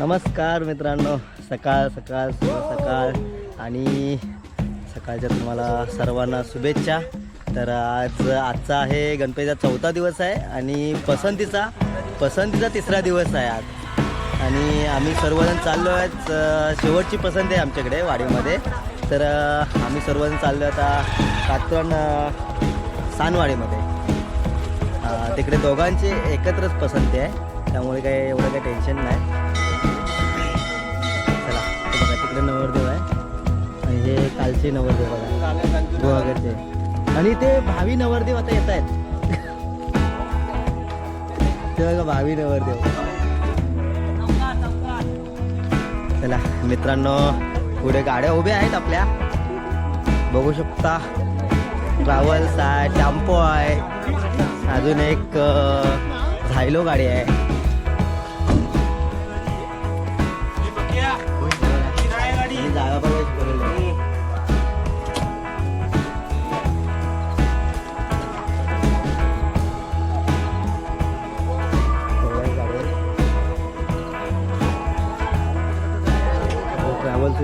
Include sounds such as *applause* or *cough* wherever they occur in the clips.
नमस्कार मित्रांनो. सकाळ सकाळ सकाळ. आणि सकाळच्या तुम्हाला सर्वांना शुभेच्छा. तर आज आजचा आहे गणपतीचा चौथा दिवस आहे आणि पसंतीचा पसंतीचा तिसरा दिवस आहे आज. आणि आम्ही सर्वजण चाललो आहेत शेवटची पसंती आहे आमच्याकडे वाडीमध्ये. तर आम्ही सर्वजण चाललो आहे आता कातरण सानवाडीमध्ये. तिकडे दोघांची एकत्रच पसंती आहे. त्यामुळे काही एवढं काही टेन्शन नाही. हे नवरदेव बघा. गुहागरचे आणि ते भावी नवरदेव आता येत आहेत. ते बघा भावी नवरदेव. चला मित्रांनो पुढे गाड्या उभ्या आहेत आपल्या. बघू शकता ट्रॅव्हल्स आहे टॅम्पो आहे. अजून एक झायलो गाडी आहे.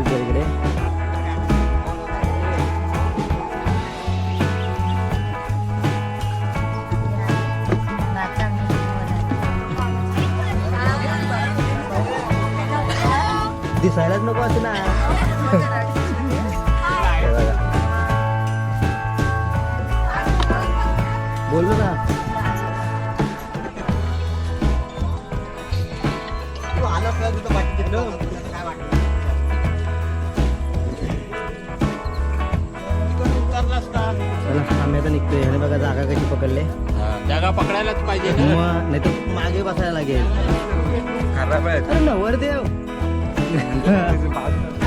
हो, ट्रॅव्हल्स आहे इकडे दिसायलाच नको असं ना आता निघतोय. आणि बघा जागा कशी पकडले. जागा पकडायलाच पाहिजे मग नाही तर मागे बसायला लागेल. खराब आहे अरे नवरदेव. नमस्कार *laughs* *laughs*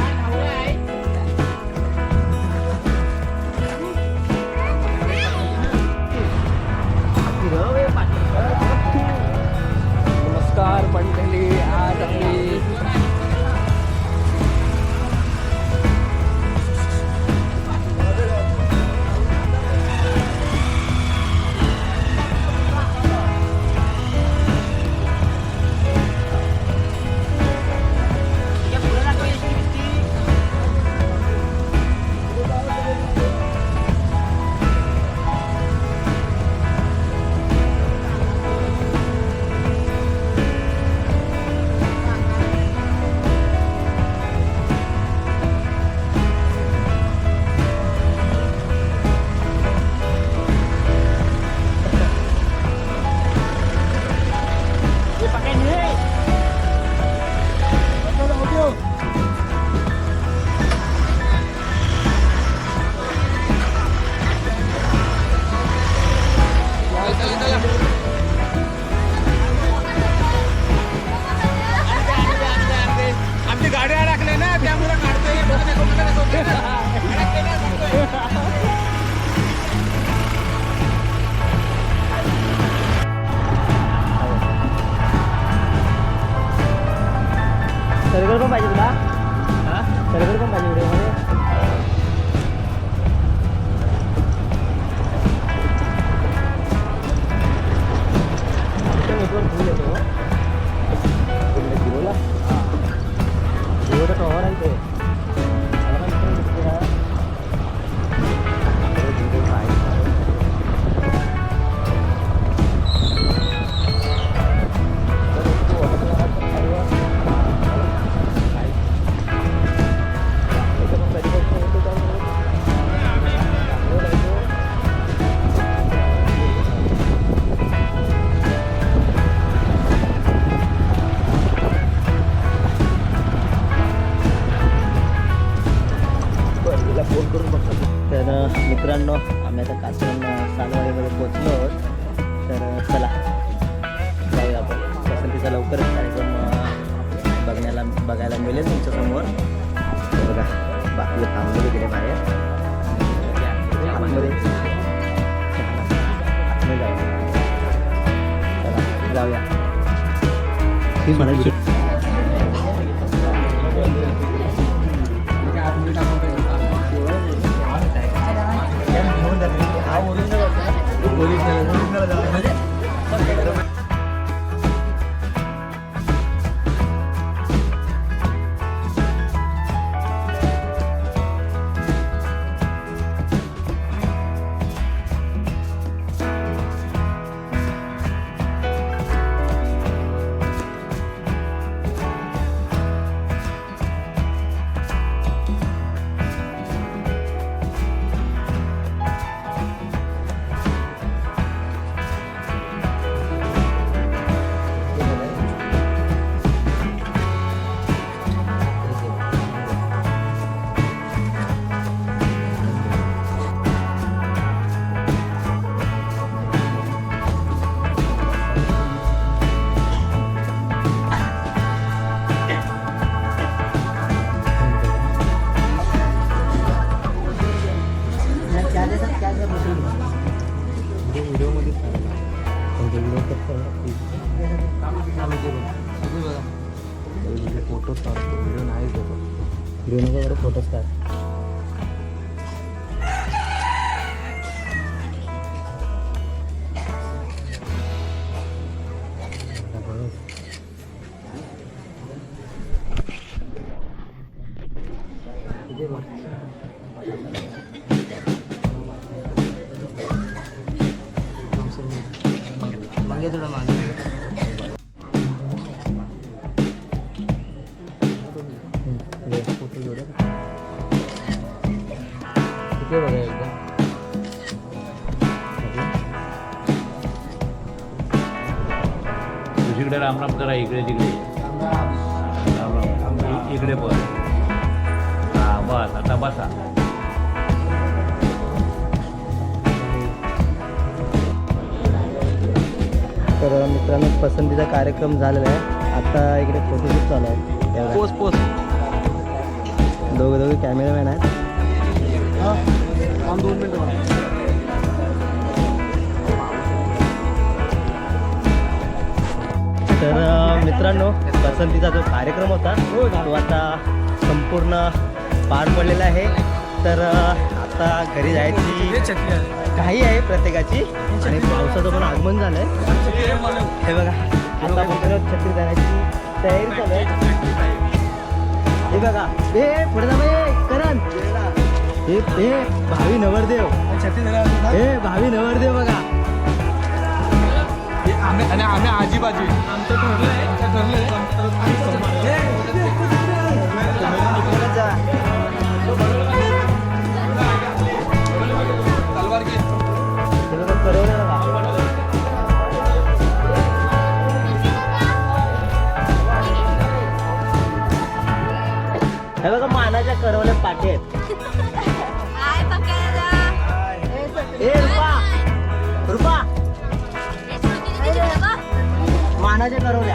बघायला मिळेल तुमच्यासमोर हे बघा बाकी थांबलो तिकडे बाहेर आतमध्ये आतमध्ये जाऊया चला जाऊया हीच म्हणायची फोटोच काढतो व्हिडिओ नाही फोटो व्हिडिओ नको बरं फोटोच काढ. मागे रामराम करा इकडे तिकडे. इकडे पण हा बस आता बसा. तर मित्रांनो पसंतीचा कार्यक्रम झालेला आहे. आता इकडे फोटोशूट चालू आहे. पोस्ट पोस्ट दोघे दोघे कॅमेरामॅन आहेत. दोन मिनिटं तर मित्रांनो पसंतीचा जो कार्यक्रम होता तो आता संपूर्ण पार पडलेला आहे. तर आता घरी जायची घाई आहे प्रत्येकाची. आणि पावसाचं पण आगमन झालंय. हे बघा आता मित्र छत्री जाण्याची तयारी चालू आहे. हे बघा ए पुढे करण. हे हे भावी नवरदेव. हे भावी नवरदेव बघा. आणि आम्ही आजी बाजी आमचं हे बघा हे बघा मानाच्या करवल्या पाठी आहेत. रुपा हे